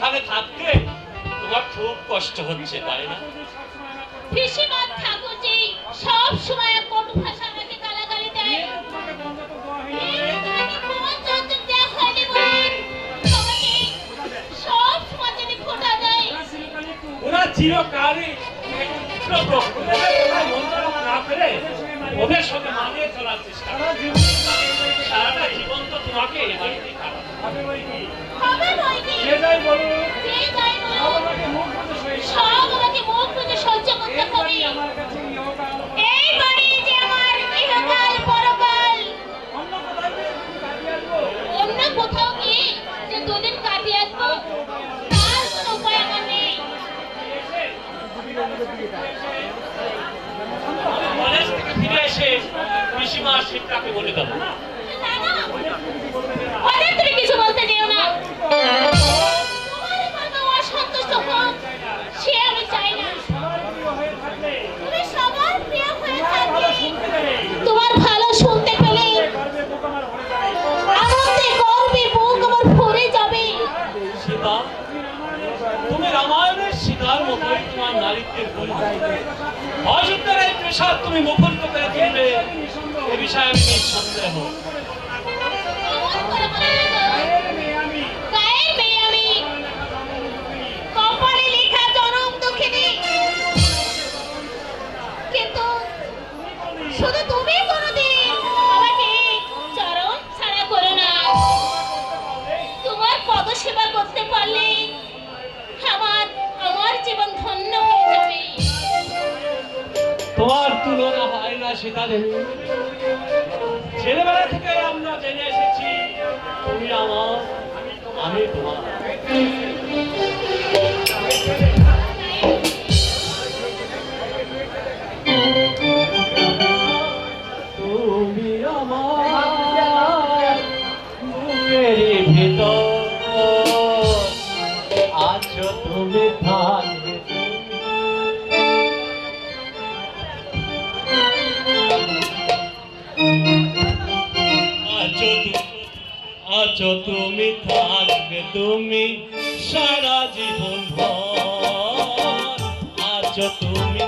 এখানে থাকতে তোমার খুব কষ্ট হচ্ছে তাই না? পিসিমা ঠাকুরজি সব সময় ভাষা আমাকে গালাগালি দেয়। ওরা চিরকালই ওদের না সঙ্গে মানিয়ে চলার চেষ্টা। সারাটা জীবন তো তোমাকে বাড়িতে কাটাতে হবে। হবে নয় কি? যে যাই বলুন সব আমাকে মুখ বুঝে সহ্য করতে হবে। এই বাড়ি যে আমার ইহকাল পরকাল। অন্য কোথাও গিয়ে যে দুদিন কাটিয়ে আসব তার কোনো উপায় আমার নেই। কলেজ থেকে ফিরে এসে পিসিমা শিবটাকে বলে দেবো? তুমি রামায়ণের সীতার মতোই তোমার নারীত্বের পরিচয় অযোধ্যার এই পেশার তুমি মুখরিত করে তুলবে এ বিষয়ে আমি কিন্তু শুধু ছাড়া করো না। করতে পারলে তোমার তুলনা হয় না সীতা ছেলেবেলা থেকে আমরা জেনে এসেছি তুমি আমার আমি তোমার। তুমি সারা জীবন আছো তুমি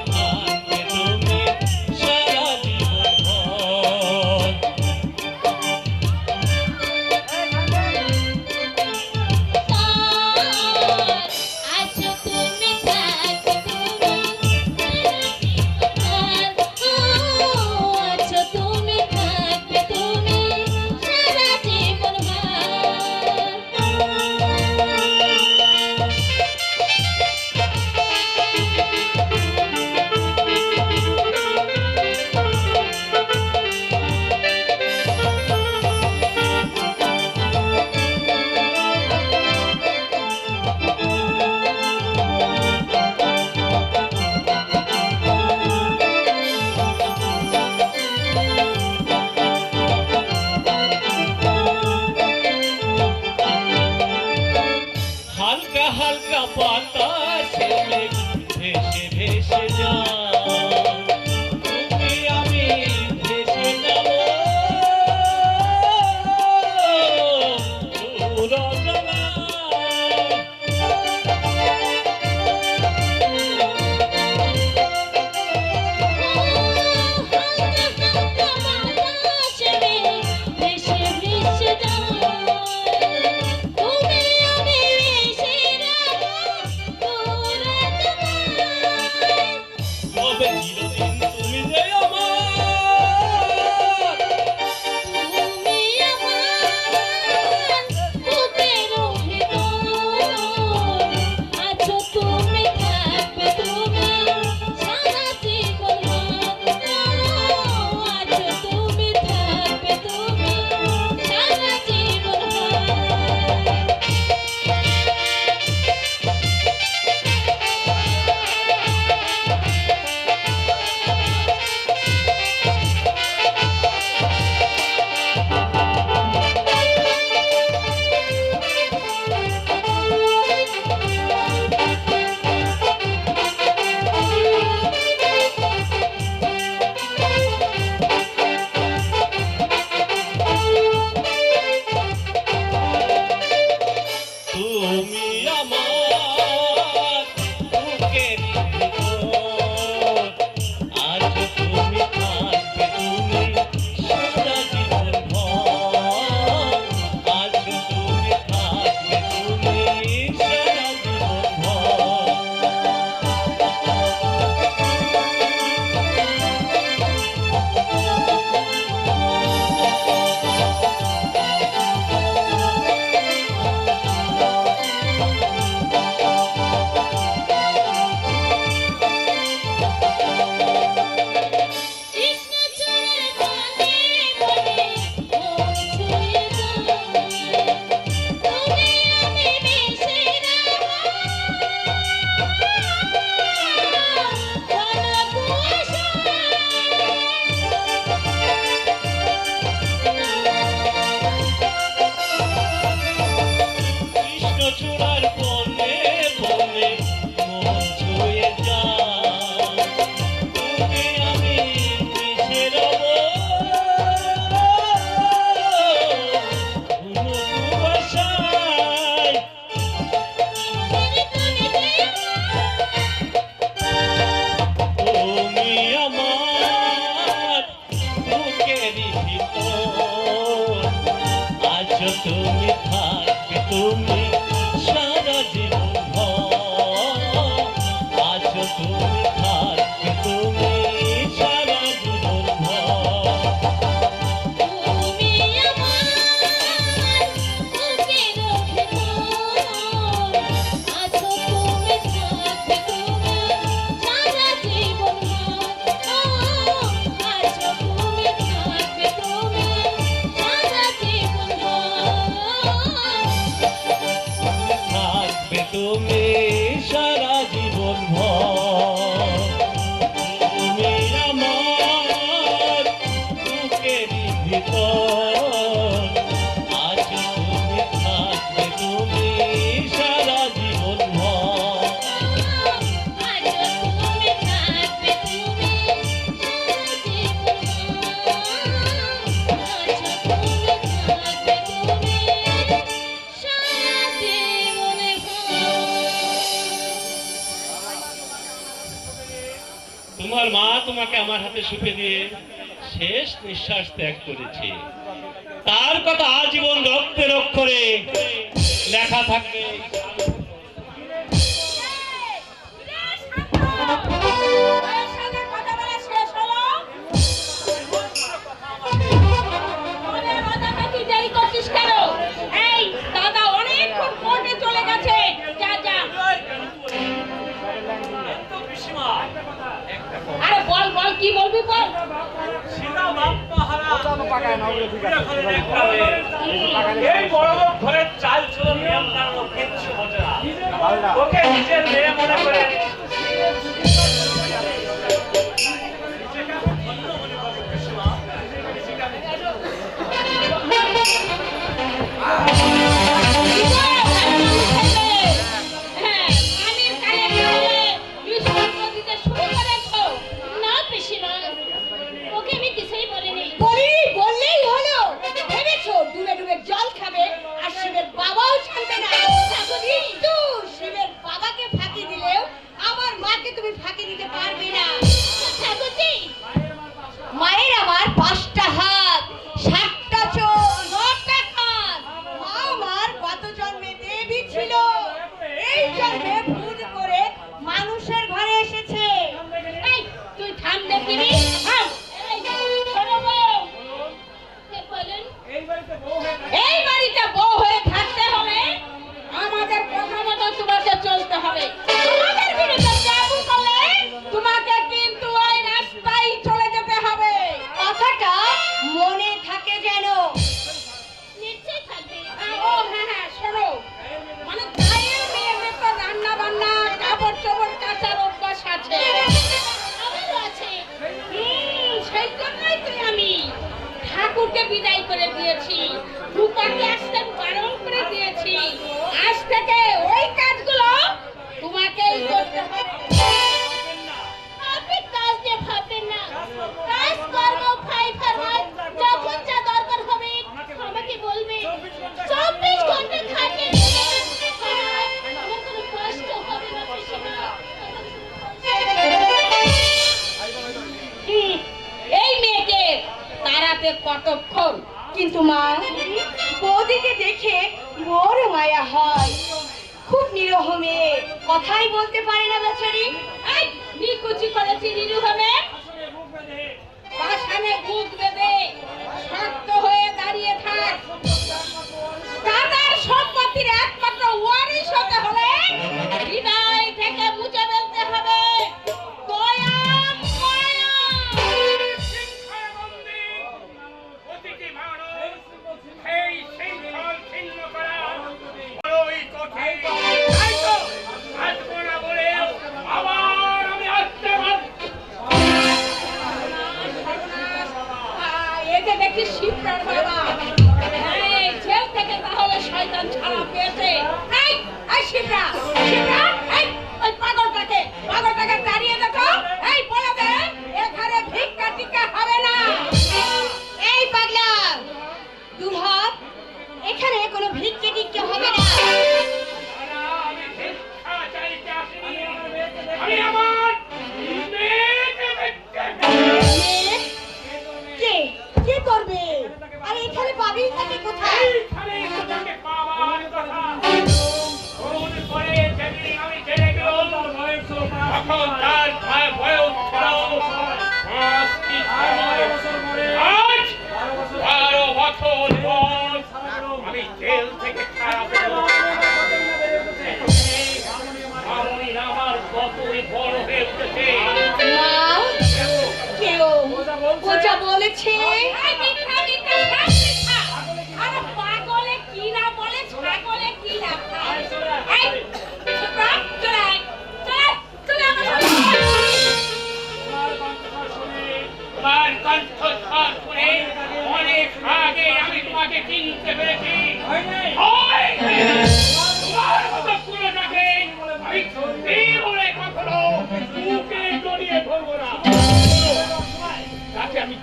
তোমার মা তোমাকে আমার হাতে সুপে দিয়ে শেষ নিঃশ্বাস ত্যাগ করেছে। তার কথা আজীবন রক্তের অক্ষরে লেখা থাকবে। কি বলবি বল? সিনা বাপ পাহারা পাকায় না ঠিক আছে এই বড় চাল ছিল নিয়ম তার না। ওকে মেয়ে মনে করে। Ah! নুপুরকে বিদায় করে দিয়েছি। রূপাকে আসতে বারণ করে দিয়েছি। আজ থেকে ওই কাজগুলো তোমাকে করতে হবে। আপনি কাজ দিয়ে না। কাজ কর। বেড়াতে কতক্ষণ? কিন্তু মা, বৌদিকে দেখে মোর মায়া হয়। খুব নিরহমে কথাই বলতে পারে না বেচারি। নিকুচি করেছি নিরুহ হবে?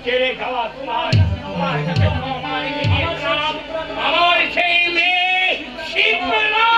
ছেড়ে যাওয়া তোমার আমার সেই মেয়ে শিবরা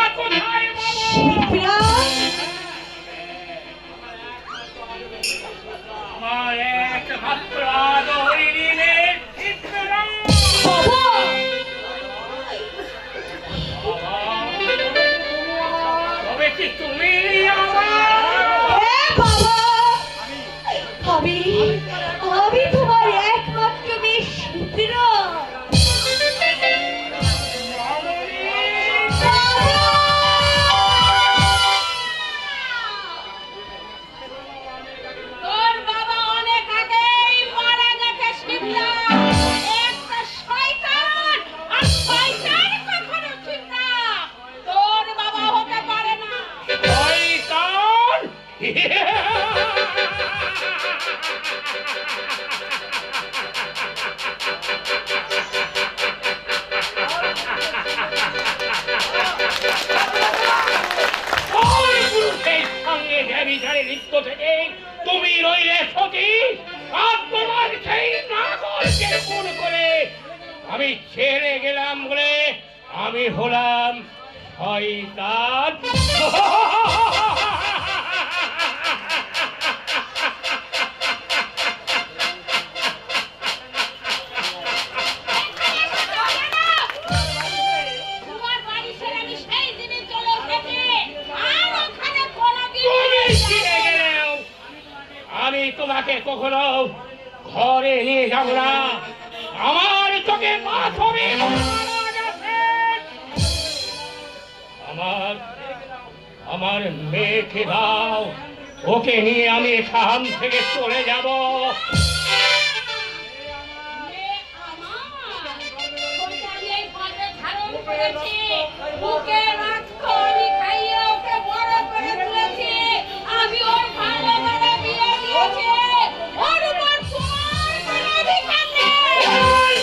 তোমার কোনো অধিকার নেই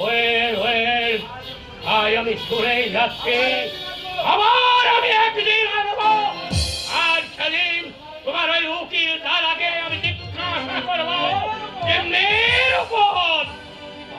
ওয়েল ওয়েল আজ আমি সরে যাচ্ছি। আবার আমি একদিন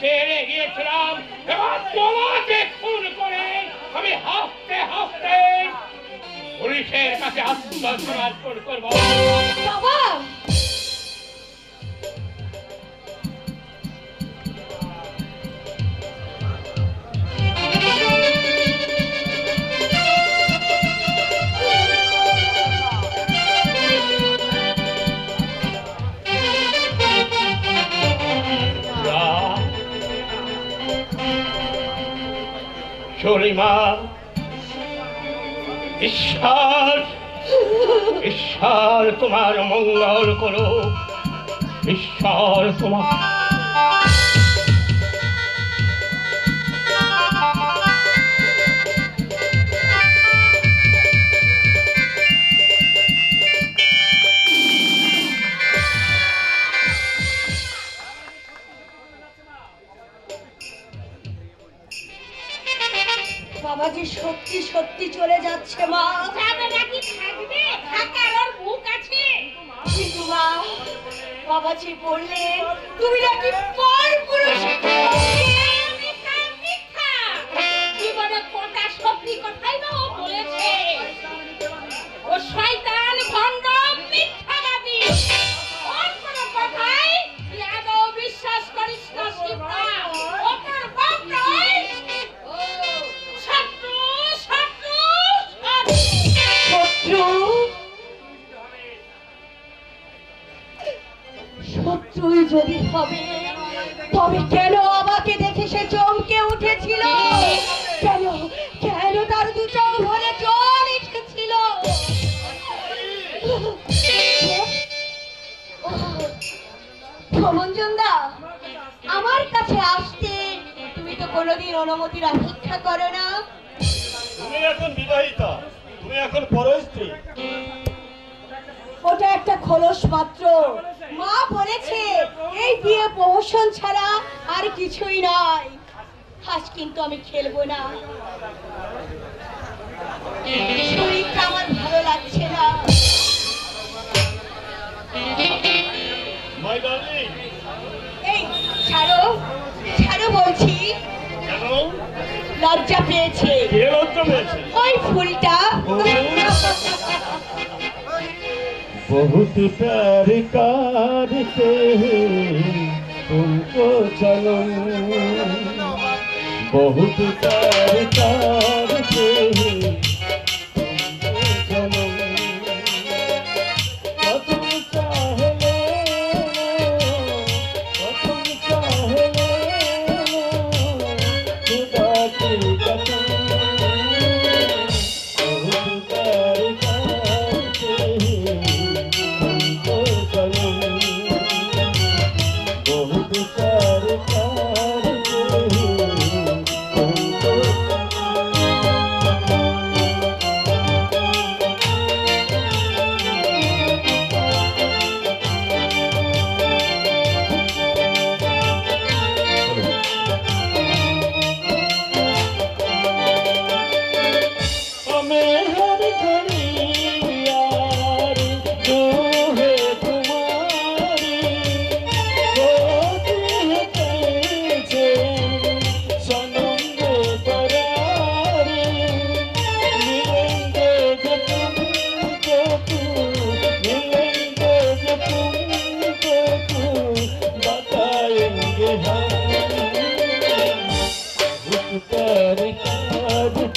ছেড়ে গিয়েছিলাম। এবার তোমাকে খুন করে আমি হাসতে হাসতে পুলিশের কাছে আত্মসমর্পণ করব। চলিমা ঈশ্বর ঈশ্বর তোমার মঙ্গল করো ঈশ্বর তোমার সত্যি সত্যি চলে যাচ্ছে মা। যাবে নাকি থাকবে? থাকার ওর মুখ আছে। কিন্তু মা বাবাজি বললে তুমি নাকি পর পুরুষ। জীবনে সত্যি কথাই বা যদি হবে তবে কেন আমাকে দেখে সে চমকে উঠেছিল? কেন কেন তার দু চোখ ভরে জল এসেছিল প্রবঞ্জনদা আমার কাছে আসতে তুমি তো কোনোদিন অনুমতির অপেক্ষা করো না। তুমি এখন বিবাহিতা তুমি এখন পরস্ত্রী। ওটা একটা খোলস মাত্র। মা বলেছে এই বিয়ে প্রহসন ছাড়া আর কিছুই নয়। আজ কিন্তু আমি খেলব না। শরীরটা আমার ভালো লাগছে না। এই ছাড়ো ছাড়ো বলছি। লজ্জা পেয়েছে। ওই ফুলটা बहुत प्यार करते हैं तुमको चलो। बहुत प्यार करते हैं।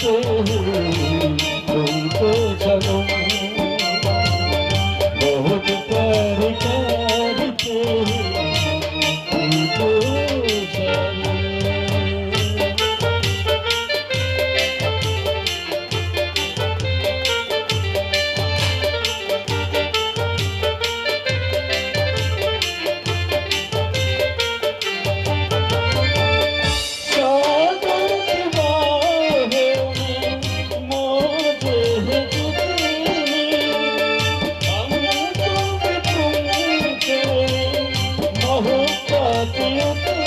Oh, Thank you.